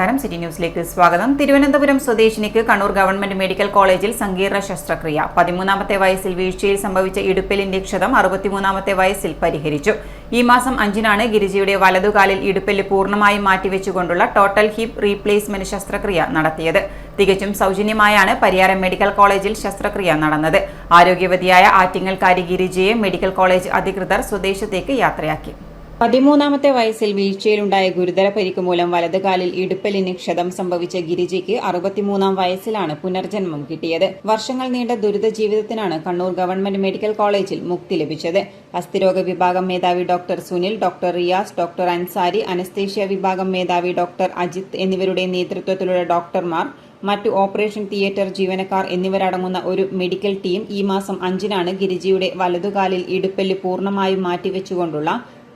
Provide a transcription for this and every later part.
നമസ്കാരം. സിറ്റി ന്യൂസിലേക്ക് സ്വാഗതം. തിരുവനന്തപുരം സ്വദേശിനിക്ക് കണ്ണൂർ ഗവൺമെന്റ് മെഡിക്കൽ കോളേജിൽ സങ്കീർണ ശസ്ത്രക്രിയ. പതിമൂന്നാമത്തെ വയസ്സിൽ വീഴ്ചയിൽ സംഭവിച്ച ഇടുപ്പലിന്റെ ക്ഷതം അറുപത്തിമൂന്നാമത്തെ വയസ്സിൽ പരിഹരിച്ചു. ഈ മാസം അഞ്ചിനാണ് ഗിരിജയുടെ വലതുകാലിൽ ഇടുപ്പൽ പൂർണമായും മാറ്റിവെച്ചുകൊണ്ടുള്ള ടോട്ടൽ ഹിപ്പ് റീപ്ലേസ്മെന്റ് ശസ്ത്രക്രിയ നടത്തിയത്. തികച്ചും സൗജന്യമായാണ് പരിയാരം മെഡിക്കൽ കോളേജിൽ ശസ്ത്രക്രിയ നടന്നത്. ആരോഗ്യവതിയായ ആറ്റിങ്ങൽക്കാരി ഗിരിജയെ മെഡിക്കൽ കോളേജ് അധികൃതർ സ്വദേശത്തേക്ക് യാത്രയാക്കി. പതിമൂന്നാമത്തെ വയസ്സിൽ വീഴ്ചയിലുണ്ടായ ഗുരുതര പരിക്ക് മൂലം വലതുകാലിൽ ഇടുപ്പലിന് ക്ഷതം സംഭവിച്ച ഗിരിജയ്ക്ക് അറുപത്തിമൂന്നാം വയസ്സിലാണ് പുനർജന്മം കിട്ടിയത്. വർഷങ്ങൾ നീണ്ട ദുരിത ജീവിതത്തിനാണ് കണ്ണൂർ ഗവൺമെന്റ് മെഡിക്കൽ കോളേജിൽ മുക്തി ലഭിച്ചത്. അസ്ഥിരോഗ വിഭാഗം മേധാവി doctor Sunil doctor Riyas doctor Ansari anaesthesia വിഭാഗം മേധാവി ഡോക്ടർ അജിത് എന്നിവരുടെ നേതൃത്വത്തിലുള്ള ഡോക്ടർമാർ മറ്റു ഓപ്പറേഷൻ തിയേറ്റർ ജീവനക്കാർ എന്നിവരടങ്ങുന്ന ഒരു മെഡിക്കൽ ടീം ഈ മാസം അഞ്ചിനാണ് ഗിരിജയുടെ വലതുകാലിൽ ഇടുപ്പൽ പൂർണമായും മാറ്റിവെച്ചുകൊണ്ടുള്ള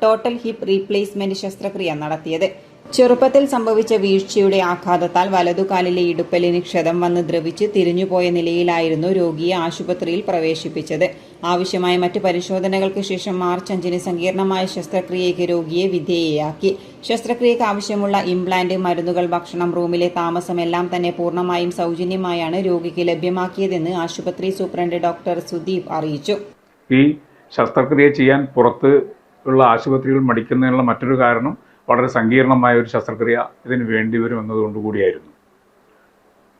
ടോട്ടൽ ഹിപ്പ് റീപ്ലേസ്മെന്റ് ശസ്ത്രക്രിയ നടത്തിയത്. ചെറുപ്പത്തിൽ സംഭവിച്ച വീഴ്ചയുടെ ആഘാതത്താൽ വലതുകാലിലെ ഇടുപ്പലിന് ക്ഷതം വന്ന് ദ്രവിച്ച് തിരിഞ്ഞുപോയ നിലയിലായിരുന്നു രോഗിയെ ആശുപത്രിയിൽ പ്രവേശിപ്പിച്ചത്. ആവശ്യമായ മറ്റ് പരിശോധനകൾക്ക് ശേഷം മാർച്ച് അഞ്ചിന് സങ്കീർണമായ ശസ്ത്രക്രിയയ്ക്ക് രോഗിയെ വിധേയയാക്കി. ശസ്ത്രക്രിയയ്ക്ക് ആവശ്യമുള്ള ഇംപ്ലാന്റ് മരുന്നുകൾ ഭക്ഷണം റൂമിലെ താമസം എല്ലാം തന്നെ പൂർണമായും സൗജന്യമായാണ് രോഗിക്ക് ലഭ്യമാക്കിയതെന്ന് ആശുപത്രി സൂപ്രണ്ട് ഡോക്ടർ സുദീപ് അറിയിച്ചു. ഈ ശസ്ത്രക്രിയ ചെയ്യാൻ പുറത്ത് ഉള്ള ആശുപത്രികൾ മടിക്കുന്നതിനുള്ള മറ്റൊരു കാരണം വളരെ സങ്കീർണമായ ഒരു ശസ്ത്രക്രിയ ഇതിന് വേണ്ടി വരും എന്നതുകൊണ്ട് കൂടിയായിരുന്നു.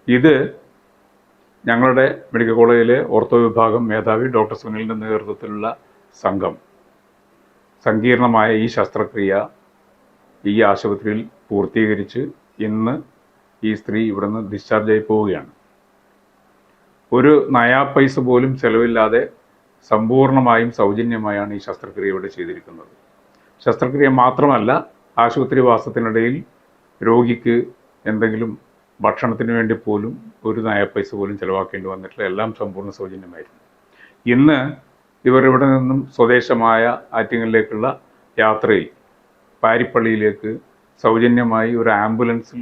ഇത് ഞങ്ങളുടെ മെഡിക്കൽ കോളേജിലെ ഓർത്തോ വിഭാഗം മേധാവി ഡോക്ടർ സുനിലിന്റെ നേതൃത്വത്തിലുള്ള സംഘം. സങ്കീർണമായ ഈ ശസ്ത്രക്രിയ ഈ ആശുപത്രിയിൽ പൂർത്തീകരിച്ച് ഇന്ന് ഈ സ്ത്രീ ഇവിടുന്ന് ഡിസ്ചാർജ് ആയി പോവുകയാണ്. ഒരു നയാ പൈസ പോലും ചെലവില്ലാതെ സമ്പൂർണമായും സൗജന്യമായാണ് ഈ ശസ്ത്രക്രിയ ഇവിടെ ചെയ്തിരിക്കുന്നത്. ശസ്ത്രക്രിയ മാത്രമല്ല ആശുപത്രി വാസത്തിനിടയിൽ രോഗിക്ക് എന്തെങ്കിലും ഭക്ഷണത്തിന് വേണ്ടി പോലും ഒരു നയ പൈസ പോലും ചിലവാക്കേണ്ടി വന്നിട്ടില്ല. എല്ലാം സമ്പൂർണ സൗജന്യമായിരുന്നു. ഇന്ന് ഇവർ ഇവിടെ നിന്നും സ്വദേശമായ ആറ്റിങ്ങലിലേക്കുള്ള യാത്രയിൽ പാരിപ്പള്ളിയിലേക്ക് സൗജന്യമായി ഒരു ആംബുലൻസിൽ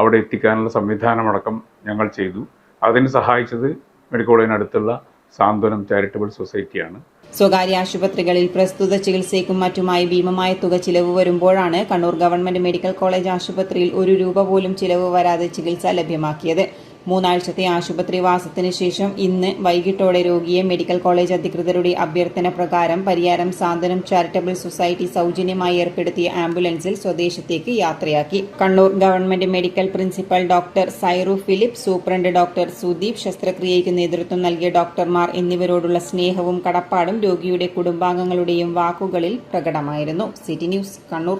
അവിടെ എത്തിക്കാനുള്ള സംവിധാനമടക്കം ഞങ്ങൾ ചെയ്തു. അതിന് സഹായിച്ചത് മെഡിക്കൽ കോളേജിനടുത്തുള്ള സാന്ത്വനം ചാരിറ്റബിൾ സൊസൈറ്റിയാണ് സ്വകാര്യ ആശുപത്രികളിൽ പ്രസ്തുത ചികിത്സയ്ക്കും മറ്റുമായി ഭീമമായ തുക ചിലവ് വരുമ്പോഴാണ് കണ്ണൂർ ഗവൺമെന്റ് മെഡിക്കൽ കോളേജ് ആശുപത്രിയിൽ ഒരു രൂപ പോലും ചിലവ് വരാതെ ചികിത്സ ലഭ്യമാക്കിയത്. മൂന്നാഴ്ചത്തെ ആശുപത്രി വാസത്തിന് ശേഷം ഇന്ന് വൈകിട്ടോടെ രോഗിയെ മെഡിക്കൽ കോളേജ് അധികൃതരുടെ അഭ്യർത്ഥന പ്രകാരം പരിയാരം സാന്ത്വനം ചാരിറ്റബിൾ സൊസൈറ്റി സൗജന്യമായി ഏർപ്പെടുത്തിയ ആംബുലൻസിൽ സ്വദേശത്തേക്ക് യാത്രയാക്കി. Kannur government medical principal doctor Sairu Philip superintendent doctor Sudeep ശസ്ത്രക്രിയയ്ക്ക് നേതൃത്വം നൽകിയ ഡോക്ടർമാർ എന്നിവരോടുള്ള സ്നേഹവും കടപ്പാടും രോഗിയുടെ കുടുംബാംഗങ്ങളുടെയും വാക്കുകളിൽ പ്രകടമായിരുന്നു. City news Kannur.